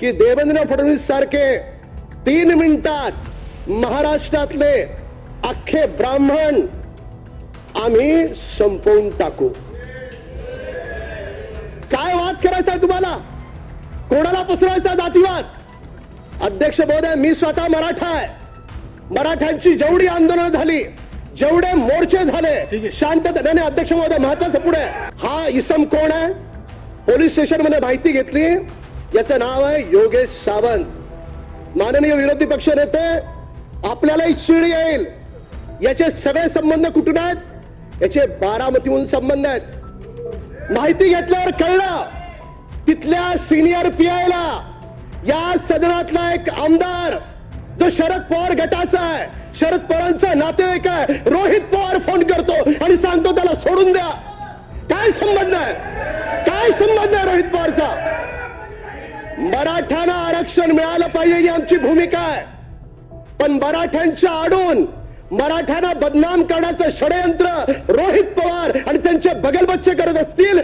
की देवेंद्र फडणवीस सारखे तीन मिनिटात महाराष्ट्रातले अख्खे ब्राह्मण आम्ही संपवून टाकू. काय वाद करायचा आहे तुम्हाला? कोणाला पसरवायचा जातीवाद? अध्यक्ष महोदय मी स्वतः मराठा आहे. मराठ्यांची जेवढी आंदोलनं झाली जेवढे मोर्चे झाले शांततेने अध्यक्ष महोदय महत्वाचं पुढे. हा इसम कोण आहे? पोलीस स्टेशनमध्ये माहिती घेतली. याचं नाव आहे योगेश सावंत. माननीय विरोधी पक्ष नेते आपल्यालाही चीड येईल. याचे सगळे संबंध कुठून आहेत? याचे बारामतीहून संबंध आहेत. माहिती घेतल्यावर कळलं तिथल्या सिनियर पीआयला या सदनातला एक आमदार जो शरद पवार गटाचा आहे. शरद पवारांचा नातेवाईक आहे. रोहित पवार फोन करतो आणि सांगतो त्याला सोडून द्या. काय संबंध आहे? मराठ्यांना आरक्षण मिळालं पाहिजे ही आमची भूमिका आहे. पण मराठ्यांच्या आडून मराठ्यांना बदनाम करण्याचं षडयंत्र रोहित पवार आणि त्यांचे बगलबच्चे करत असतील